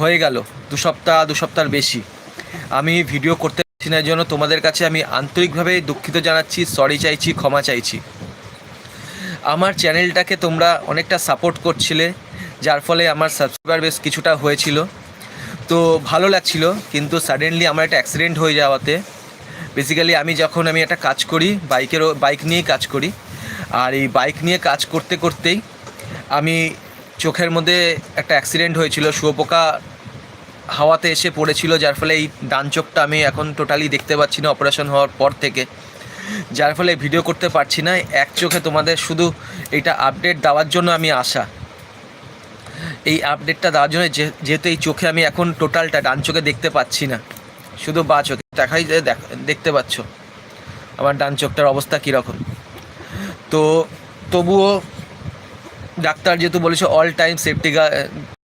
হয়ে গেল। দু সপ্তাহ, দু সপ্তাহের বেশি। আমি ভিডিও করতে পারছি না জন্য তোমাদের কাছে আমি আন্তরিকভাবে দুঃখিত জানাচ্ছি সরি চাইছি, ক্ষমা চাইছি। আমার চ্যানেলটাকে তোমরা অনেকটা সাপোর্ট করছিলে, যার ফলে আমার সাবস্ক্রাইবার বেশ কিছুটা হয়েছিল। তো ভালো লাগছিল, কিন্তু সাডেনলি আমার একটা অ্যাক্সিডেন্ট হয়ে যাওয়াতে। বেসিক্যালি আমি যখন আমি একটা কাজ করি বাইকেরও বাইক নিয়ে কাজ করি। আর এই বাইক নিয়ে কাজ করতে করতেই আমি চোখের মধ্যে একটা অ্যাক্সিডেন্ট হয়েছিল, শুয়োপোকা হাওয়াতে এসে পড়েছিল, যার ফলে এই ডান চোখটা আমি এখন টোটালি দেখতে পাচ্ছি না অপারেশন হওয়ার পর থেকে। যার ফলে ভিডিও করতে পারছি না, এক চোখে তোমাদের শুধু এইটা আপডেট দেওয়ার জন্য আমি আসা এই আপডেটটা দেওয়ার জন্য যেহেতু এই চোখে আমি এখন টোটালটা ডান চোখে দেখতে পাচ্ছি না, শুধু বা চোখে দেখাই যে দেখ- দেখতে পাচ্ছ। আমার ডান চোখটার অবস্থা কীরকম। তো তবুও ডাক্তার যেহেতু বলেছে অল টাইম সেফটি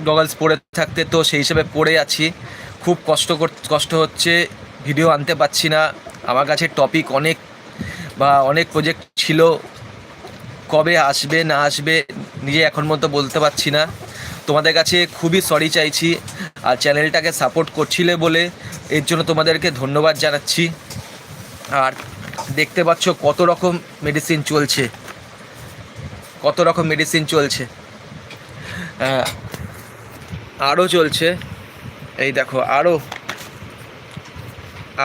গগলস পরে থাকতে, তো সেই হিসেবে পরে আছি। খুব কষ্ট কষ্ট হচ্ছে ভিডিও আনতে পারছি না। আমার কাছে টপিক অনেক বা অনেক প্রজেক্ট ছিল। কবে আসবে, না আসবে, নিজে এখন মতো বলতে পারছি না। তোমাদের কাছে খুবই সরি চাইছি, আর চ্যানেলটাকে সাপোর্ট করছিলে বলে এর জন্য তোমাদেরকে ধন্যবাদ জানাচ্ছি। আর দেখতে পাচ্ছ কত রকম মেডিসিন চলছে। কত রকম মেডিসিন চলছে। আরও চলছে। এই দেখো আরও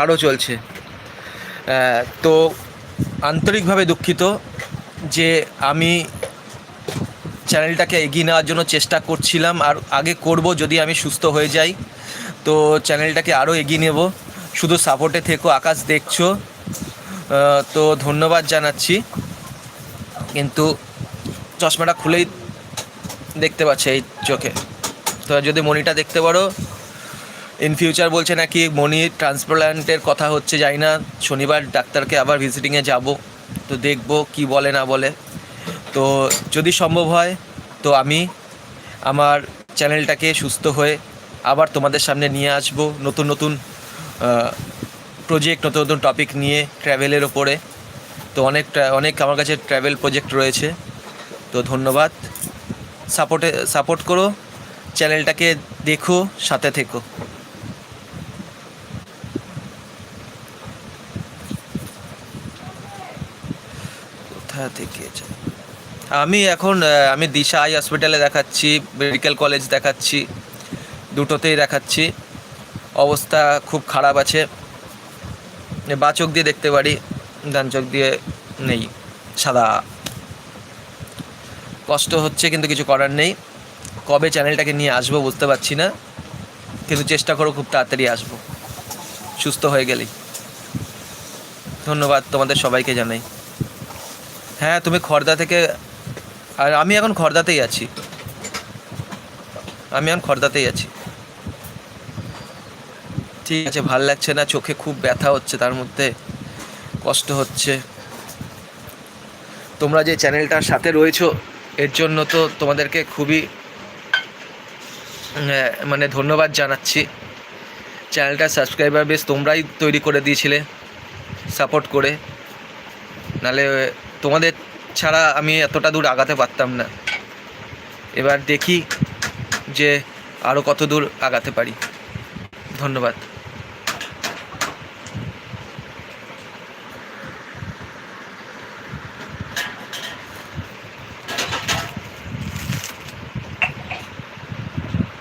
আরও চলছে। তো আন্তরিকভাবে দুঃখিত যে আমি চ্যানেলটাকে এগিয়ে নেওয়ার জন্য চেষ্টা করছিলাম আর আগে করব যদি আমি সুস্থ হয়ে যাই। তো চ্যানেলটাকে আরও এগিয়ে নেব। শুধু সাপোর্টে থেকো, আকাশ দেখছ। তো ধন্যবাদ জানাচ্ছি। কিন্তু চশমাটা খুলেই দেখতে পাচ্ছে এই চোখে। তো যদি মনিটা দেখতে পারো ইন ফিউচার বলছে নাকি মনি ট্রান্সপ্লান্টের কথা হচ্ছে যাই না। শনিবার ডাক্তারকে আবার ভিজিটিংয়ে যাব, তো দেখব কি বলে, না বলে। তো যদি সম্ভব হয়, তো আমি আমার চ্যানেলটাকে সুস্থ হয়ে আবার তোমাদের সামনে নিয়ে আসব নতুন নতুন প্রজেক্ট নতুন নতুন টপিক নিয়ে ট্র্যাভেলের ওপরে। তো অনেক অনেক আমার কাছে ট্র্যাভেল প্রজেক্ট রয়েছে। তো ধন্যবাদ। সাপোর্টে, সাপোর্ট করো, চ্যানেলটাকে দেখো, সাথে থেকো। কোথা থেকে আমি এখন আমি দিশা আই হসপিটালে দেখাচ্ছি, মেডিকেল কলেজ দেখাচ্ছি, দুটোতেই দেখাচ্ছি। অবস্থা খুব খারাপ আছে। বা চোখ দিয়ে দেখতে পারি, ডান চোখ দিয়ে নেই, সাদা। কষ্ট হচ্ছে, কিন্তু কিছু করার নেই। কবে চ্যানেলটাকে নিয়ে আসব বুঝতে পারছি না, কিন্তু চেষ্টা করো খুব তাড়াতাড়ি আসব। সুস্থ হয়ে গেলেই। ধন্যবাদ তোমাদের সবাইকে জানাই। হ্যাঁ তুমি খর্দা থেকে, আর আমি এখন খর্দাতেই আছি। আমি এখন খর্দাতেই আছি। ঠিক আছে, ভালো লাগছে না, চোখে খুব ব্যথা হচ্ছে, তার মধ্যে কষ্ট হচ্ছে। তোমরা যে চ্যানেলটার সাথে রয়েছো এর জন্য তো তোমাদেরকে খুবই মানে ধন্যবাদ জানাচ্ছি। চ্যানেলটা সাবস্ক্রাইবার বেশ তোমরাই তৈরি করে দিয়েছিলে, সাপোর্ট করে। নালে তোমাদের ছাড়া আমি এতটা দূর আগাতে পারতাম না। এবার দেখি যে আরও কত দূর আগাতে পারি। ধন্যবাদ।